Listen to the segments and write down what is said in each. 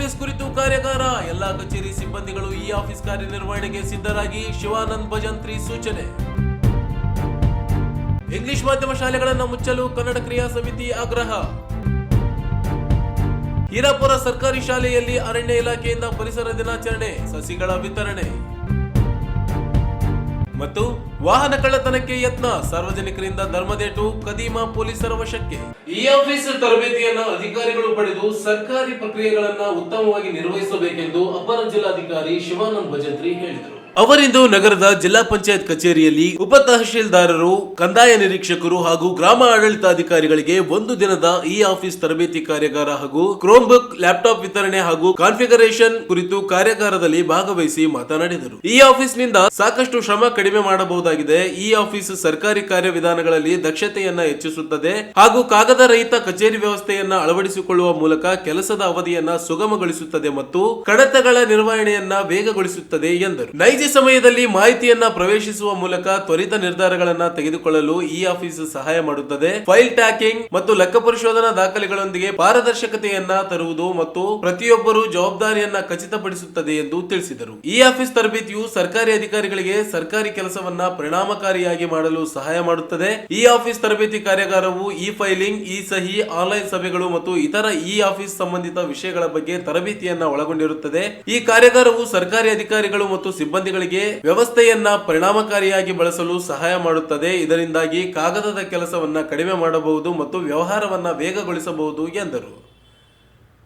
ಜಿಲ್ಲಾ ಕಚೇರಿ ಸಿಬ್ಬಂದಿಗಳು ಈ ಆಫೀಸ್ ಕಾರ್ಯನಿರ್ವಹಣೆಗೆ ಸಿದ್ಧರಾಗಿ ಶಿವಾನಂದ್ ಭಜಂತ್ರಿ ಸೂಚನೆ. ಇಂಗ್ಲಿಷ್ ಮಾಧ್ಯಮ ಶಾಲೆಗಳನ್ನು ಮುಚ್ಚಲು ಕನ್ನಡ ಕ್ರಿಯಾ ಸಮಿತಿ ಆಗ್ರಹ. ಹೀರಾಪುರ ಸರ್ಕಾರಿ ಶಾಲೆಯಲ್ಲಿ ಅರಣ್ಯ ಇಲಾಖೆಯಿಂದ ಪರಿಸರ ದಿನಾಚರಣೆ, ಸಸಿಗಳ ವಿತರಣೆ. ಮತ್ತು ವಾಹನ ಕಳ್ಳತನಕ್ಕೆ ಯತ್ನ. ಸಾರ್ವಜನಿಕರಿಂದ ಧರ್ಮದೇಟು ಕದೀಮಾ ಪೊಲೀಸರ ವಶಕ್ಕೆ. ಆಫೀಸ್ ತರಬೇತಿಯನ್ನ ಅಧಿಕಾರಿಗಳು ಪಡೆದು ಸರ್ಕಾರಿ ಪ್ರಕ್ರಿಯೆಗಳನ್ನು ಉತ್ತಮವಾಗಿ ನಿರ್ವಹಿಸಬೇಕೆಂದು ಅಪರ ಜಿಲ್ಲಾಧಿಕಾರಿ ಶಿವಾನಂದ್ ಭಜಂತ್ರಿ ಹೇಳಿದರು. ಅವರಿಂದು ನಗರದ ಜಿಲ್ಲಾ ಪಂಚಾಯತ್ ಕಚೇರಿಯಲ್ಲಿ ಉಪ ತಹಶೀಲ್ದಾರರು, ಕಂದಾಯ ನಿರೀಕ್ಷಕರು ಹಾಗೂ ಗ್ರಾಮ ಆಡಳಿತಾಧಿಕಾರಿಗಳಿಗೆ ಒಂದು ದಿನದ ಇ ಆಫೀಸ್ ತರಬೇತಿ ಕಾರ್ಯಾಗಾರ ಹಾಗೂ ಕ್ರೋಮ್ ಬುಕ್ ಲ್ಯಾಪ್ಟಾಪ್ ವಿತರಣೆ ಹಾಗೂ ಕಾನ್ಫಿಗರೇಷನ್ ಕುರಿತು ಕಾರ್ಯಾಗಾರದಲ್ಲಿ ಭಾಗವಹಿಸಿ ಮಾತನಾಡಿದರು. ಇ ಆಫೀಸ್ನಿಂದ ಸಾಕಷ್ಟು ಶ್ರಮ ಕಡಿಮೆ ಮಾಡಬಹುದಾಗಿದೆ. ಈ ಆಫೀಸ್ ಸರ್ಕಾರಿ ಕಾರ್ಯವಿಧಾನಗಳಲ್ಲಿ ದಕ್ಷತೆಯನ್ನ ಹೆಚ್ಚಿಸುತ್ತದೆ ಹಾಗೂ ಕಾಗದ ರಹಿತ ಕಚೇರಿ ವ್ಯವಸ್ಥೆಯನ್ನ ಅಳವಡಿಸಿಕೊಳ್ಳುವ ಮೂಲಕ ಕೆಲಸದ ಅವಧಿಯನ್ನ ಸುಗಮಗೊಳಿಸುತ್ತದೆ ಮತ್ತು ಕಡತಗಳ ನಿರ್ವಹಣೆಯನ್ನ ವೇಗಗೊಳಿಸುತ್ತದೆ ಎಂದರು. ನೈಜ ಸಮಯದಲ್ಲಿ ಮಾಹಿತಿಯನ್ನ ಪ್ರವೇಶಿಸುವ ಮೂಲಕ ತ್ವರಿತ ನಿರ್ಧಾರಗಳನ್ನ ತೆಗೆದುಕೊಳ್ಳಲು ಈ ಆಫೀಸ್ ಸಹಾಯ ಮಾಡುತ್ತದೆ. ಫೈಲ್ ಟ್ಯಾಕಿಂಗ್ ಮತ್ತು ಲೆಕ್ಕ ಪರಿಶೋಧನಾ ದಾಖಲೆಗಳೊಂದಿಗೆ ಪಾರದರ್ಶಕತೆಯನ್ನ ತರುವುದು ಮತ್ತು ಪ್ರತಿಯೊಬ್ಬರು ಜವಾಬ್ದಾರಿಯನ್ನ ಖಚಿತಪಡಿಸುತ್ತದೆ ಎಂದು ತಿಳಿಸಿದರು. ಈ ಆಫೀಸ್ ತರಬೇತಿಯು ಸರ್ಕಾರಿ ಅಧಿಕಾರಿಗಳಿಗೆ ಸರ್ಕಾರಿ ಕೆಲಸವನ್ನ ಪರಿಣಾಮಕಾರಿಯಾಗಿ ಮಾಡಲು ಸಹಾಯ ಮಾಡುತ್ತದೆ. ಈ ಆಫೀಸ್ ತರಬೇತಿ ಕಾರ್ಯಾಗಾರವು ಇ ಫೈಲಿಂಗ್ ಇ ಸಹಿ ಆನ್ಲೈನ್ ಸಭೆಗಳು ಮತ್ತು ಇತರ ಇ ಆಫೀಸ್ ಸಂಬಂಧಿತ ವಿಷಯಗಳ ಬಗ್ಗೆ ತರಬೇತಿಯನ್ನ ಒಳಗೊಂಡಿರುತ್ತದೆ. ಈ ಕಾರ್ಯಾಗಾರವು ಸರ್ಕಾರಿ ಅಧಿಕಾರಿಗಳು ಮತ್ತು ಸಿಬ್ಬಂದಿಗಳಿಗೆ ವ್ಯವಸ್ಥೆಯನ್ನ ಪರಿಣಾಮಕಾರಿಯಾಗಿ ಬಳಸಲು ಸಹಾಯ ಮಾಡುತ್ತದೆ. ಇದರಿಂದಾಗಿ ಕಾಗದದ ಕೆಲಸವನ್ನ ಕಡಿಮೆ ಮಾಡಬಹುದು ಮತ್ತು ವ್ಯವಹಾರವನ್ನ ವೇಗಗೊಳಿಸಬಹುದು ಎಂದರು.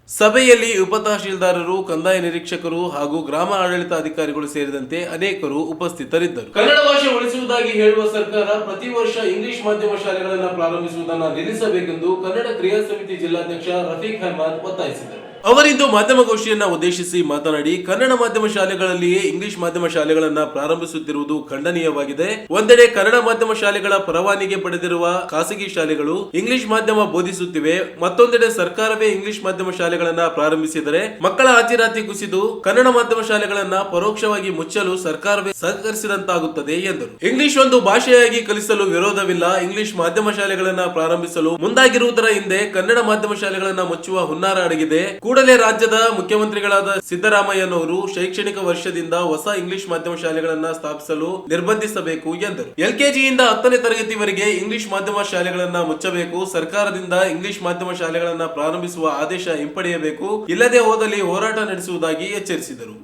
ಸಭೆಯಲ್ಲಿ ಉಪ ತಹಶೀಲ್ದಾರರು ಕಂದಾಯ ನಿರೀಕ್ಷಕರು ಹಾಗೂ ಗ್ರಾಮ ಆಡಳಿತ ಅಧಿಕಾರಿಗಳು ಸೇರಿದಂತೆ ಅನೇಕರು ಉಪಸ್ಥಿತರಿದ್ದರು. ಕನ್ನಡ ಭಾಷೆ ಉಳಿಸುವುದಾಗಿ ಹೇಳುವ ಸರ್ಕಾರ ಪ್ರತಿ ವರ್ಷ ಇಂಗ್ಲಿಷ್ ಮಾಧ್ಯಮ ಶಾಲೆಗಳನ್ನು ಪ್ರಾರಂಭಿಸುವುದನ್ನು ನಿಲ್ಲಿಸಬೇಕೆಂದು ಕನ್ನಡ ಕ್ರಿಯಾ ಸಮಿತಿ ಜಿಲ್ಲಾಧ್ಯಕ್ಷ ರಫೀಕ್ ಅಹಮದ್ ಒತ್ತಾಯಿಸಿದರು. ಅವರಿಂದು ಮಾಧ್ಯಮಗೋಷ್ಠಿಯನ್ನ ಉದ್ದೇಶಿಸಿ ಮಾತನಾಡಿ, ಕನ್ನಡ ಮಾಧ್ಯಮ ಶಾಲೆಗಳಲ್ಲಿಯೇ ಇಂಗ್ಲಿಷ್ ಮಾಧ್ಯಮ ಶಾಲೆಗಳನ್ನ ಪ್ರಾರಂಭಿಸುತ್ತಿರುವುದು ಖಂಡನೀಯವಾಗಿದೆ. ಒಂದೆಡೆ ಕನ್ನಡ ಮಾಧ್ಯಮ ಶಾಲೆಗಳ ಪರವಾನಿಗೆ ಪಡೆದಿರುವ ಖಾಸಗಿ ಶಾಲೆಗಳು ಇಂಗ್ಲಿಷ್ ಮಾಧ್ಯಮ ಬೋಧಿಸುತ್ತಿವೆ. ಮತ್ತೊಂದೆಡೆ ಸರ್ಕಾರವೇ ಇಂಗ್ಲಿಷ್ ಮಾಧ್ಯಮ ಶಾಲೆಗಳನ್ನ ಪ್ರಾರಂಭಿಸಿದರೆ, ಮಕ್ಕಳ ಹಾಜರಾತಿ ಕುಸಿದು ಕನ್ನಡ ಮಾಧ್ಯಮ ಶಾಲೆಗಳನ್ನ ಪರೋಕ್ಷವಾಗಿ ಮುಚ್ಚಲು ಸರ್ಕಾರವೇ ಸಹಕರಿಸಿದಂತಾಗುತ್ತದೆ ಎಂದರು. ಇಂಗ್ಲಿಷ್ ಒಂದು ಭಾಷೆಯಾಗಿ ಕಲಿಸಲು ವಿರೋಧವಿಲ್ಲ. ಇಂಗ್ಲಿಷ್ ಮಾಧ್ಯಮ ಶಾಲೆಗಳನ್ನ ಪ್ರಾರಂಭಿಸಲು ಮುಂದಾಗಿರುವುದರ ಹಿಂದೆ ಕನ್ನಡ ಮಾಧ್ಯಮ ಶಾಲೆಗಳನ್ನ ಮುಚ್ಚುವ ಹುನ್ನಾರ ಅಡಗಿದೆ. ಕೂಡಲೇ ರಾಜ್ಯದ ಮುಖ್ಯಮಂತ್ರಿಗಳಾದ ಸಿದ್ದರಾಮಯ್ಯನವರು ಶೈಕ್ಷಣಿಕ ವರ್ಷದಿಂದ ಹೊಸ ಇಂಗ್ಲಿಷ್ ಮಾಧ್ಯಮ ಶಾಲೆಗಳನ್ನ ಸ್ಥಾಪಿಸಲು ನಿರ್ಬಂಧಿಸಬೇಕು ಎಂದರು. ಎಲ್ಕೆಜಿಯಿಂದ ಹತ್ತನೇ ತರಗತಿವರೆಗೆ ಇಂಗ್ಲಿಷ್ ಮಾಧ್ಯಮ ಶಾಲೆಗಳನ್ನ ಮುಚ್ಚಬೇಕು, ಸರ್ಕಾರದಿಂದ ಇಂಗ್ಲಿಷ್ ಮಾಧ್ಯಮ ಶಾಲೆಗಳನ್ನ ಪ್ರಾರಂಭಿಸುವ ಆದೇಶ ಹಿಂಪಡೆಯಬೇಕು, ಇಲ್ಲದೆ ಹೋದಲ್ಲಿ ಹೋರಾಟ ನಡೆಸುವುದಾಗಿ ಎಚ್ಚರಿಸಿದರು.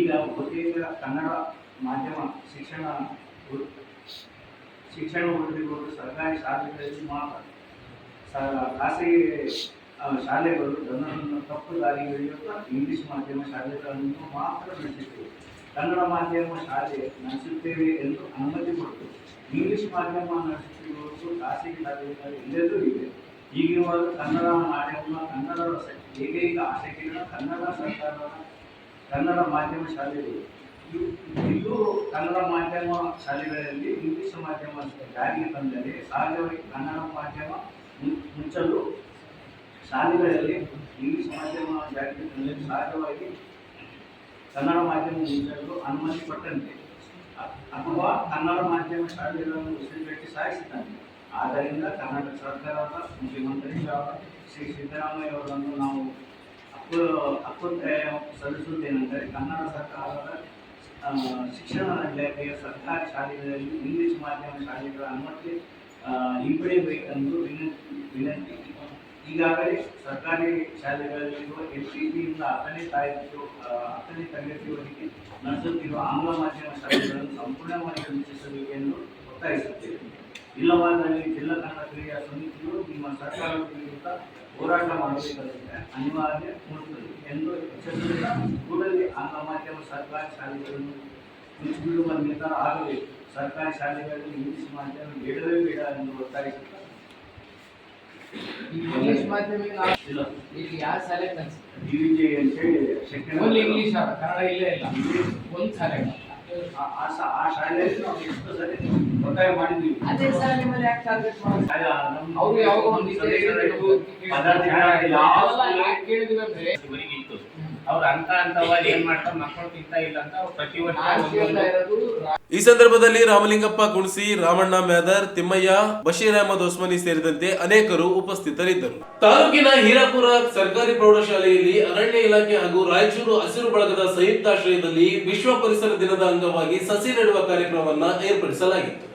ಈಗ ಕನ್ನಡ ಮಾಧ್ಯಮ ಶಿಕ್ಷಣ ಶಿಕ್ಷಣ ಉಳಿದಿರುವುದು ಸರ್ಕಾರಿ ಶಾಲೆಗಳಲ್ಲಿ ಮಾತ್ರ ಖಾಸಗಿ ಶಾಲೆಗಳು ಜನರನ್ನು ತಪ್ಪು ದಾರಿಗೆ ಎಳೆಯುತ್ತಾ ಇಂಗ್ಲಿಷ್ ಮಾಧ್ಯಮ ಶಾಲೆಗಳನ್ನು ಮಾತ್ರ ನಡೆಸುತ್ತೇವೆ ಕನ್ನಡ ಮಾಧ್ಯಮ ಶಾಲೆ ನಡೆಸುತ್ತೇವೆ ಎಂದು ಅನುಮತಿ ಕೊಟ್ಟು ಇಂಗ್ಲಿಷ್ ಮಾಧ್ಯಮ ನಡೆಸುತ್ತಿರುವುದು ಖಾಸಗಿ ಶಾಲೆಗಳಲ್ಲಿ ಎಲ್ಲೆಲ್ಲೂ ಇದೆ. ಈಗಿರುವಾಗ ಕನ್ನಡ ಮಾಧ್ಯಮ ಕನ್ನಡ ಏಕೈಕ ಆಸಕ್ತಿಗಳ ಕನ್ನಡ ಸರ್ಕಾರದ ಕನ್ನಡ ಮಾಧ್ಯಮ ಶಾಲೆಗಳು ಇದು ಕನ್ನಡ ಮಾಧ್ಯಮ ಶಾಲೆಗಳಲ್ಲಿ ಇಂಗ್ಲಿಷ್ ಮಾಧ್ಯಮ ಜಾರಿಗೆ ತಂದರೆ ಸಹಜವಾಗಿ ಕನ್ನಡ ಮಾಧ್ಯಮ ಮುಚ್ಚಲು ಶಾಲೆಗಳಲ್ಲಿ ಇಂಗ್ಲಿಷ್ ಮಾಧ್ಯಮ ಜಾರಿಗೆ ತಂದರೆ ಸಹಜವಾಗಿ ಕನ್ನಡ ಮಾಧ್ಯಮ ಮುಚ್ಚಲು ಅನುಮತಿ ಕೊಟ್ಟಂತೆ ಅ- ಅಥವಾ ಕನ್ನಡ ಮಾಧ್ಯಮ ಶಾಲೆಗಳನ್ನು ಉಸಿರುಗಟ್ಟಿ ಸಾಯಿಸಿದ್ದಾನೆ ಆದ್ದರಿಂದ ಕರ್ನಾಟಕ ಸರ್ಕಾರದ ಮುಖ್ಯಮಂತ್ರಿ ಶ್ರೀ ಸಿದ್ದರಾಮಯ್ಯ ಅವರನ್ನು ನಾವು ಅಪ್ಪು ಹಕ್ಕು ಸಲ್ಲಿಸುವುದೇನೆಂದರೆ ಕನ್ನಡ ಸರ್ಕಾರದ ಶಿಕ್ಷಣ ಇಲಾಖೆಯ ಸರ್ಕಾರಿ ಶಾಲೆಗಳಲ್ಲಿ ಇಂಗ್ಲಿಷ್ ಮಾಧ್ಯಮ ಶಾಲೆಗಳ ಅನುಮತಿ ಹಿಂಪಡೆಯಬೇಕೆಂದು ವಿನಂತಿ ಈಗಾಗಲೇ ಸರ್ಕಾರಿ ಶಾಲೆಗಳಲ್ಲಿರುವ ಎಲ್ ಸಿ ಪಿಯಿಂದ ಹತ್ತನೇ ತಾರೀಕು ಹತ್ತನೇ ತರಗತಿಯವರೆಗೆ ನಡೆಸುತ್ತಿರುವ ಆಂಗ್ಲ ಮಾಧ್ಯಮ ಶಾಲೆಗಳನ್ನು ಸಂಪೂರ್ಣವಾಗಿ ಸೂಚಿಸಬೇಕೆಂದು ಒತ್ತಾಯಿಸುತ್ತೇವೆ ಇಲ್ಲವಾದಲ್ಲಿ ಜಿಲ್ಲಾ ಕನ್ನಡ ಕ್ರೀಡಾ ಸಮಿತಿಯು ನಿಮ್ಮ ಸರ್ಕಾರದ ವಿರುದ್ಧ ಹೋರಾಟ ಮಾಡಬೇಕಾಗುತ್ತೆ. ಅನಿವಾರ್ಯ ಮೂಡುತ್ತದೆ ಎಂದು ಎಚ್ಚರಿಸಿದ ಕೂಡಲೇ ಆಂಗ್ಲ ಮಾಧ್ಯಮ ಸರ್ಕಾರಿ ಶಾಲೆಗಳನ್ನು ಮುಚ್ಚಿಬಿಡುವ ನಿರ್ಧಾರ ಆಗಬೇಕು. ಸರ್ಕಾರಿ ಶಾಲೆಗಳಲ್ಲಿ ಇಂಗ್ಲಿಷ್ ಮಾಧ್ಯಮ ಬೇಡವೇ ಬೇಡ ಎಂದು ಒತ್ತಾಯಿಸುತ್ತಾರೆ. ಇಂಗ್ಲಿಷ್ ಮಾಧ್ಯಮ ಇಲ್ಲ. ಯಾವ ಶಾಲೆ ಕಲ್ಸಿ ಅಂತ ಹೇಳಿ ಸೆಕೆಂಡ್ ಓನ್ಲಿ ಇಂಗ್ಲಿಷ್ ಕನ್ನಡ ಇಲ್ಲೇ ಇಲ್ಲ. ಒಂದು ಶಾಲೆ ಆ ಶಾಲೆಯಲ್ಲಿ ನಾವು ಎಷ್ಟು ಸರಿ ಒತ್ತಾಯ ಮಾಡಿದ್ದೀವಿ ಅದೇ ಸರ್ ನಿಮ್ಮಲ್ಲಿ ಯಾಕೆ ಟಾರ್ಗೆಟ್ ಮಾಡೋದು ಆಗ ಯಾವಾಗ ಒಂದು ಸದಸ್ಯರು ಪದಾಧಿಕಾರಿಗಳು ಯಾವ ಯಾವಾಗ ಯಾಕೆ ಕೇಳಿದ್ವಿ ಅಂದ್ರೆ ಇವರಿಗೆ ಇತ್ತು. ಅವ್ರು ಅಂತ ಅಂತವಾಗಿ ಏನ್ ಮಾಡ್ತಾರೆ ಮಕ್ಕಳು ತಿಂತಾ ಇಲ್ಲ ಅಂತ ಪ್ರತಿ ವರ್ಷ ನಾನ್ ಇರೋದು? ಈ ಸಂದರ್ಭದಲ್ಲಿ ರಾಮಲಿಂಗಪ್ಪ ಗುಣಸಿ ರಾಮಣ್ಣ ಮ್ಯಾದರ್ ತಿಮ್ಮಯ್ಯ ಬಶೀರ್ ಅಹಮದ್ ಒಸ್ಮಾನಿ ಸೇರಿದಂತೆ ಅನೇಕರು ಉಪಸ್ಥಿತರಿದ್ದರು. ತಾಲೂಕಿನ ಹೀರಾಪುರ ಸರ್ಕಾರಿ ಪ್ರೌಢಶಾಲೆಯಲ್ಲಿ ಅರಣ್ಯ ಇಲಾಖೆ ಹಾಗೂ ರಾಯಚೂರು ಹಸಿರು ಬಳಗದ ಸಂಯುಕ್ತಾಶ್ರಯದಲ್ಲಿ ವಿಶ್ವ ಪರಿಸರ ದಿನದ ಅಂಗವಾಗಿ ಸಸಿ ನೆಡುವ ಕಾರ್ಯಕ್ರಮವನ್ನ ಏರ್ಪಡಿಸಲಾಗಿತ್ತು.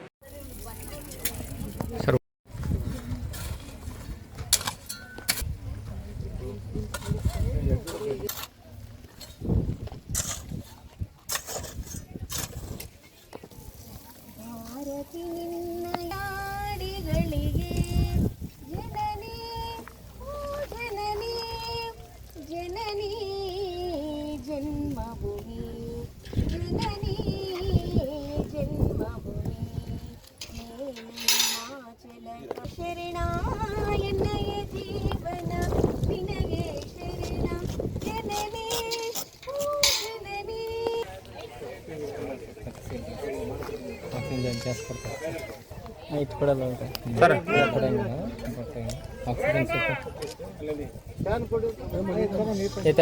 ಭಾರತಿ ನಿನ್ನ ಆಕ್ಸಿಜನ್ ಜಾಸ್ತಿ ಕೊಡ್ತಾರೆ ನೈಟ್ ಕೊಡಲ್ಲ ಅವ್ರು ಸರ್ ಕೊಡಂಗಿಲ್ಲ ಆಕ್ಸಿಜನ್ ಸ್ವಲ್ಪ ಏತ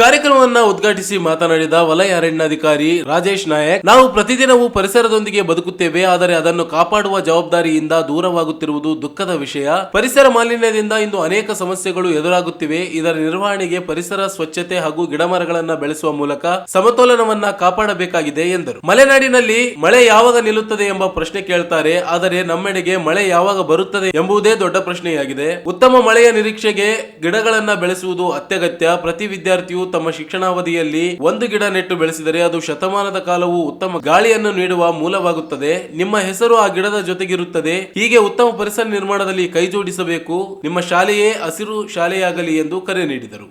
ಕಾರ್ಯಕ್ರಮವನ್ನ ಉದ್ಘಾಟಿಸಿ ಮಾತನಾಡಿದ ವಲಯ ಅರಣ್ಯಾಧಿಕಾರಿ ರಾಜೇಶ್ ನಾಯಕ್, ನಾವು ಪ್ರತಿದಿನವೂ ಪರಿಸರದೊಂದಿಗೆ ಬದುಕುತ್ತೇವೆ, ಆದರೆ ಅದನ್ನು ಕಾಪಾಡುವ ಜವಾಬ್ದಾರಿಯಿಂದ ದೂರವಾಗುತ್ತಿರುವುದು ದುಃಖದ ವಿಷಯ. ಪರಿಸರ ಮಾಲಿನ್ಯದಿಂದ ಇಂದು ಅನೇಕ ಸಮಸ್ಯೆಗಳು ಎದುರಾಗುತ್ತಿವೆ. ಇದರ ನಿರ್ವಹಣೆಗೆ ಪರಿಸರ ಸ್ವಚ್ಛತೆ ಹಾಗೂ ಗಿಡಮರಗಳನ್ನು ಬೆಳೆಸುವ ಮೂಲಕ ಸಮತೋಲನವನ್ನ ಕಾಪಾಡಬೇಕಾಗಿದೆ ಎಂದರು. ಮಲೆನಾಡಿನಲ್ಲಿ ಮಳೆ ಯಾವಾಗ ನಿಲ್ಲುತ್ತದೆ ಎಂಬ ಪ್ರಶ್ನೆ ಕೇಳ್ತಾರೆ, ಆದರೆ ನಮ್ಮೆಡೆಗೆ ಮಳೆ ಯಾವಾಗ ಬರುತ್ತದೆ ಎಂಬುದೇ ದೊಡ್ಡ ಪ್ರಶ್ನೆಯಾಗಿದೆ. ಉತ್ತಮ ಮಳೆಯ ನಿರೀಕ್ಷೆಗೆ ಗಿಡಗಳನ್ನ ಬೆಳೆಸುವುದು ಅತ್ಯಗತ್ಯ. ಪ್ರತಿ ವಿದ್ಯಾರ್ಥಿಯು ತಮ್ಮ ಶಿಕ್ಷಣಾವಧಿಯಲ್ಲಿ ಒಂದು ಗಿಡ ನೆಟ್ಟು ಬೆಳೆಸಿದರೆ ಅದು ಶತಮಾನದ ಕಾಲವು ಉತ್ತಮ ಗಾಳಿಯನ್ನು ನೀಡುವ ಮೂಲವಾಗುತ್ತದೆ. ನಿಮ್ಮ ಹೆಸರು ಆ ಗಿಡದ ಜೊತೆಗಿರುತ್ತದೆ. ಹೀಗೆ ಉತ್ತಮ ಪರಿಸರ ನಿರ್ಮಾಣದಲ್ಲಿ ಕೈ ಜೋಡಿಸಬೇಕು. ನಿಮ್ಮ ಶಾಲೆಯೇ ಹಸಿರು ಶಾಲೆಯಾಗಲಿ ಎಂದು ಕರೆ ನೀಡಿದರು.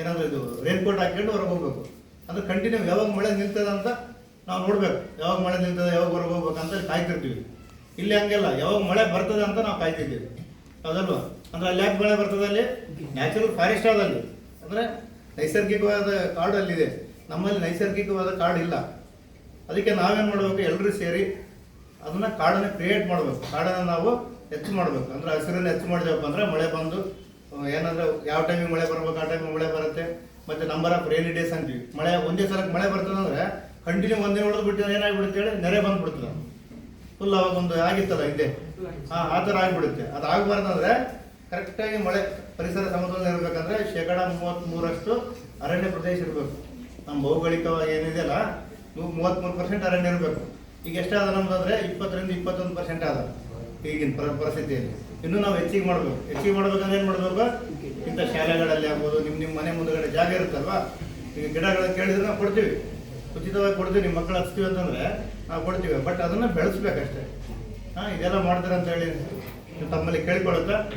ಏನಾದ್ರು ಇದು ರೇನ್ ಕೋಟ್ ಹಾಕೊಂಡು ಹೊರಗೆ ಅದು ಕಂಟಿನ್ಯೂ ಯಾವಾಗ ಮಳೆ ನಿಲ್ತದ ಅಂತ ನಾವು ನೋಡ್ಬೇಕು. ಯಾವಾಗ ಮಳೆ ನಿಲ್ತದೆ, ಯಾವಾಗ ಹೊರಗೆ ಅಂತ ಕಾಯ್ತಿರ್ತೀವಿ. ಇಲ್ಲಿ ಹಂಗೆಲ್ಲ, ಯಾವಾಗ ಮಳೆ ಬರ್ತದೆ ಅಂತ ನಾವು ಕಾಯ್ತಿದ್ದೀವಿ. ಹೌದಲ್ವಾ? ಅಂದ್ರೆ ಅಲ್ಲಿ ಯಾಕೆ ಮಳೆ ಬರ್ತದೆ ಅಲ್ಲಿ? ನ್ಯಾಚುರಲ್ ಫಾರೆಸ್ಟ್ ಅಲ್ಲಿ. ಅಂದ್ರೆ ನೈಸರ್ಗಿಕವಾದ ಕಾಡು ಅಲ್ಲಿದೆ. ನಮ್ಮಲ್ಲಿ ನೈಸರ್ಗಿಕವಾದ ಕಾಡು ಇಲ್ಲ. ಅದಕ್ಕೆ ನಾವೇನು ಮಾಡಬೇಕು? ಎಲ್ಲರೂ ಸೇರಿ ಅದನ್ನ ಕಾಡನ್ನ ಕ್ರಿಯೇಟ್ ಮಾಡಬೇಕು. ಕಾಡನ್ನು ನಾವು ಹೆಚ್ಚು ಮಾಡಬೇಕು. ಅಂದ್ರೆ ಹಸಿರನ್ನು ಹೆಚ್ಚು ಮಾಡಿದೆವಪ್ಪ ಅಂದ್ರೆ ಮಳೆ ಬಂದು ಏನಂದ್ರೆ ಯಾವ ಟೈಮಿಗೆ ಮಳೆ ಬರ್ಬೇಕು, ಆ ಟೈಮಿಗೆ ಮಳೆ ಬರುತ್ತೆ. ಮತ್ತೆ ನಂಬರ್ ಆಫ್ ರೇನಿ ಡೇಸ್ ಅಂತೀವಿ ಮಳೆ ಒಂದೇ ಸಲಕ್ಕೆ ಮಳೆ ಬರ್ತದೆ ಅಂದ್ರೆ ಕಂಟಿನ್ಯೂ ಒಂದೇ ಹೊಡೆದು ಬಿಟ್ಟು ಏನಾಗ್ಬಿಡುತ್ತೆ ಹೇಳಿ? ನೆರೆ ಬಂದ್ಬಿಡ್ತದೆ. ಫುಲ್ ಅವಾಗ ಒಂದು ಆಗಿತ್ತಲ್ಲ ಹಿಂದೆ? ಹಾ ಆ ಥರ ಆಗ್ಬಿಡುತ್ತೆ. ಅದು ಆಗಬಾರ್ದಂದ್ರೆ ಕರೆಕ್ಟಾಗಿ ಮಳೆ ಪರಿಸರ ಸಮತೋಲನ ಇರಬೇಕಂದ್ರೆ ಶೇಕಡ ಮೂವತ್ತ್ಮೂರಷ್ಟು ಅರಣ್ಯ ಪ್ರದೇಶ ಇರಬೇಕು. ನಮ್ಮ ಭೌಗೋಳಿಕವಾಗಿ ಏನಿದೆಯಲ್ಲ ಮೂವತ್ತ್ಮೂರು ಪರ್ಸೆಂಟ್ ಅರಣ್ಯ ಇರಬೇಕು. ಈಗ ಎಷ್ಟಾದ ನಮ್ದು ಅಂದರೆ ಇಪ್ಪತ್ತರಿಂದ ಇಪ್ಪತ್ತೊಂದು ಪರ್ಸೆಂಟ್ ಆದ ಈಗಿನ ಪರ ಪರಿಸ್ಥಿತಿಯಲ್ಲಿ. ಇನ್ನೂ ನಾವು ಹೆಚ್ಚಿಗೆ ಮಾಡಬೇಕು. ಹೆಚ್ಚಿಗೆ ಮಾಡ್ಬೇಕಂದ್ರೆ ಏನು ಮಾಡಬೇಕು? ಇಂಥ ಶಾಲೆಗಳಲ್ಲಿ ಆಗ್ಬೋದು ನಿಮ್ಮ ನಿಮ್ಮ ಮನೆ ಮುಂದುಗಡೆ ಜಾಗ ಇರುತ್ತಲ್ವಾ? ಈಗ ಗಿಡಗಳನ್ನು ಕೇಳಿದ್ರೆ ನಾವು ಕೊಡ್ತೀವಿ. ಉಚಿತವಾಗಿ ಕೊಡ್ತೀವಿ ನಿಮ್ಮ ಮಕ್ಕಳು ಹಚ್ತೀವಿ ಅಂತಂದ್ರೆ ನಾವು ಕೊಡ್ತೀವಿ. ಬಟ್ ಅದನ್ನ ಬೆಳೆಸ್ಬೇಕಷ್ಟೇ. ಹಾಂ, ಇದೆಲ್ಲ ಮಾಡ್ತಾರೆ ಅಂತ ಹೇಳಿ. ತಮ್ಮಲ್ಲಿ ಕೇಳಿಕೊಳ್ಳುತ್ತಾ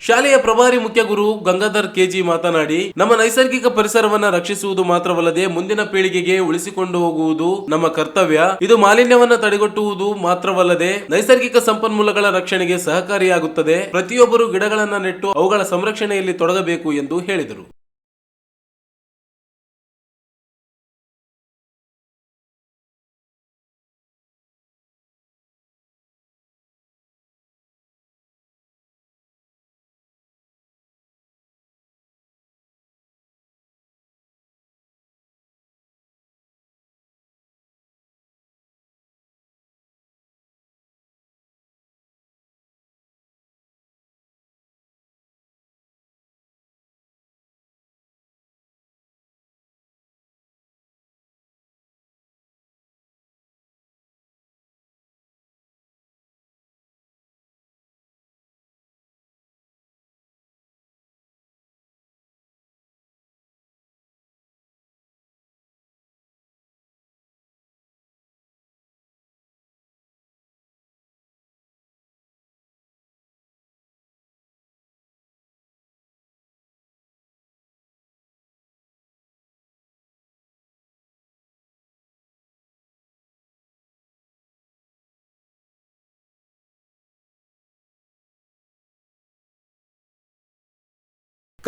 ಶಾಲೆಯ ಪ್ರಭಾರಿ ಮುಖ್ಯ ಗುರು ಗಂಗಾಧರ್ ಕೆಜಿ ಮಾತನಾಡಿ, ನಮ್ಮ ನೈಸರ್ಗಿಕ ಪರಿಸರವನ್ನ ರಕ್ಷಿಸುವುದು ಮಾತ್ರವಲ್ಲದೆ ಮುಂದಿನ ಪೀಳಿಗೆಗೆ ಉಳಿಸಿಕೊಂಡು ಹೋಗುವುದು ನಮ್ಮ ಕರ್ತವ್ಯ. ಇದು ಮಾಲಿನ್ಯವನ್ನ ತಡೆಗಟ್ಟುವುದು ಮಾತ್ರವಲ್ಲದೆ ನೈಸರ್ಗಿಕ ಸಂಪನ್ಮೂಲಗಳ ರಕ್ಷಣೆಗೆ ಸಹಕಾರಿಯಾಗುತ್ತದೆ. ಪ್ರತಿಯೊಬ್ಬರು ಗಿಡಗಳನ್ನ ನೆಟ್ಟು ಅವುಗಳ ಸಂರಕ್ಷಣೆಯಲ್ಲಿ ತೊಡಗಬೇಕು ಎಂದು ಹೇಳಿದರು.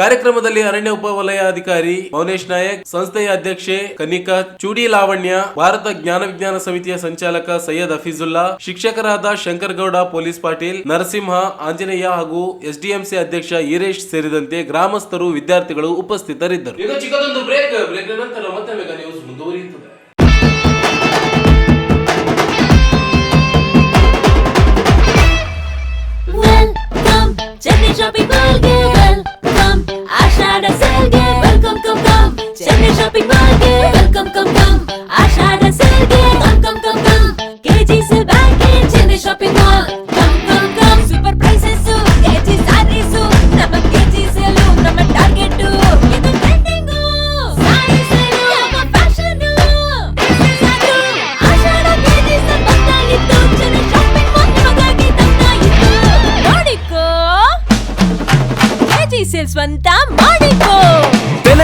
ಕಾರ್ಯಕ್ರಮದಲ್ಲಿ ಅರಣ್ಯ ಉಪವಲಯಾಧಿಕಾರಿ ಮೌನೇಶ್ ನಾಯಕ್ ಸಂಸ್ಥೆಯ ಅಧ್ಯಕ್ಷೆ ಕನಿಕಾ ಚೂಡಿ ಲಾವಣ್ಯ ಭಾರತ ಜ್ಞಾನ ವಿಜ್ಞಾನ ಸಮಿತಿಯ ಸಂಚಾಲಕ ಸೈಯದ್ ಹಫೀಜುಲ್ಲಾ ಶಿಕ್ಷಕರಾದ ಶಂಕರಗೌಡ ಪೊಲೀಸ್ ಪಾಟೀಲ್ ನರಸಿಂಹ ಆಂಜನೇಯ ಹಾಗೂ ಎಸ್ಡಿಎಂಸಿ ಅಧ್ಯಕ್ಷ ಈರೇಶ್ ಸೇರಿದಂತೆ ಗ್ರಾಮಸ್ಥರು ವಿದ್ಯಾರ್ಥಿಗಳು ಉಪಸ್ಥಿತರಿದ್ದರು. ಈಗ ಚಿಕ್ಕದೊಂದು ಬ್ರೇಕ್ ಬ್ರೇಕ್ ನಂತರ ಮುಂದುವರಿಯುತ್ತದೆ. Shopping Shopping Mall Welcome, come, come,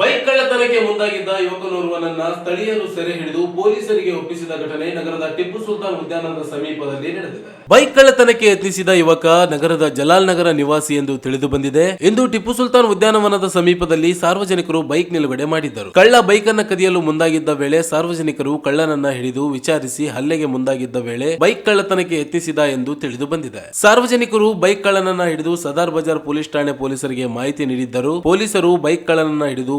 bike ಕಳ್ಳತನಕ್ಕೆ ಮುಂದಾಗಿದ್ದ ಯುವಕನೋರ್ವನನ್ನ ಸ್ಥಳೀಯರು ಸೆರೆ ಹಿಡಿದು ಪೊಲೀಸರಿಗೆ ಒಪ್ಪಿಸಿದ ಘಟನೆ ನಗರದ ಟಿಪ್ಪು ಸುಲ್ತಾನ್ ಉದ್ಯಾನದ ಸಮೀಪದಲ್ಲಿ ನಡೆದಿದೆ. ಬೈಕ್ ಕಳ್ಳತನಕ್ಕೆ ಯತ್ನಿಸಿದ ಯುವಕ ನಗರದ ಜಲಾಲ್ ನಗರ ನಿವಾಸಿ ಎಂದು ತಿಳಿದು ಬಂದಿದೆ. ಇಂದು ಟಿಪ್ಪು ಸುಲ್ತಾನ್ ಉದ್ಯಾನವನದ ಸಮೀಪದಲ್ಲಿ ಸಾರ್ವಜನಿಕರು ಬೈಕ್ ನಿಲುಗಡೆ ಮಾಡಿದ್ದರು. ಕಳ್ಳ ಬೈಕ್ ಅನ್ನ ಕದಿಯಲು ಮುಂದಾಗಿದ್ದ ವೇಳೆ ಸಾರ್ವಜನಿಕರು ಕಳ್ಳನನ್ನ ಹಿಡಿದು ವಿಚಾರಿಸಿ ಹಲ್ಲೆಗೆ ಮುಂದಾಗಿದ್ದ ವೇಳೆ ಬೈಕ್ ಕಳ್ಳತನಕ್ಕೆ ಯತ್ನಿಸಿದ ಎಂದು ತಿಳಿದು ಬಂದಿದೆ. ಸಾರ್ವಜನಿಕರು ಬೈಕ್ ಕಳ್ಳನನ್ನ ಹಿಡಿದು ಸದಾರ್ ಬಜಾರ್ ಪೊಲೀಸ್ ಠಾಣೆ ಪೊಲೀಸರಿಗೆ ಮಾಹಿತಿ ನೀಡಿದ್ದರು. ಪೊಲೀಸರು ಬೈಕ್ ಕಳ್ಳನನ್ನ ಹಿಡಿದು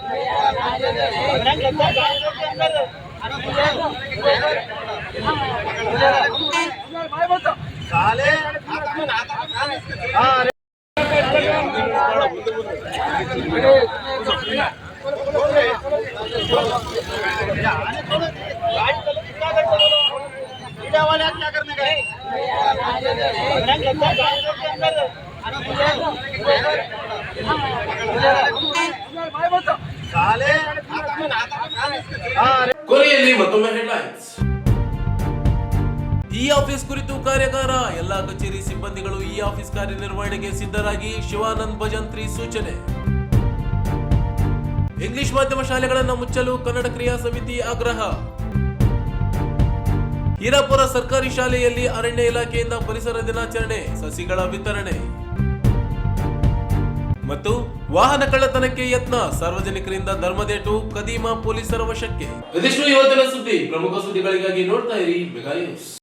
भाई बोलता ಕೊನೆಯಲ್ಲಿ ಮತ್ತೊಮ್ಮೆ ಹೆಡ್ಲೈನ್ಸ್ ಈ ಆಫೀಸ್ ಕುರಿತು ಕಾರ್ಯಾಗಾರ, ಎಲ್ಲಾ ಕಚೇರಿ ಸಿಬ್ಬಂದಿಗಳು ಈ ಆಫೀಸ್ ಕಾರ್ಯನಿರ್ವಹಣೆಗೆ ಸಿದ್ಧರಾಗಿ ಶಿವಾನಂದ್ ಭಜಂತ್ರಿ ಸೂಚನೆ. ಇಂಗ್ಲಿಷ್ ಮಾಧ್ಯಮ ಶಾಲೆಗಳನ್ನು ಮುಚ್ಚಲು ಕನ್ನಡ ಕ್ರಿಯಾ ಸಮಿತಿ ಆಗ್ರಹ. ಹೀರಾಪುರ ಸರ್ಕಾರಿ ಶಾಲೆಯಲ್ಲಿ ಅರಣ್ಯ ಇಲಾಖೆಯಿಂದ ಪರಿಸರ ದಿನಾಚರಣೆ, ಸಸಿಗಳ ವಿತರಣೆ. ವಾಹನ ಕಳ್ಳತನಕ್ಕೆ ಯತ್ನ. ಸಾರ್ವಜನಿಕರಿಂದ ಧರ್ಮದೇಟು ಕದೀಮ ಪೊಲೀಸರ ವಶಕ್ಕೆ. ಇವತ್ತಿನ ಸುದ್ದಿ. ಪ್ರಮುಖ ಸುದ್ದಿಗಳಿಗಾಗಿ ನೋಡ್ತಾ ಇರಿ ನ್ಯೂಸ್.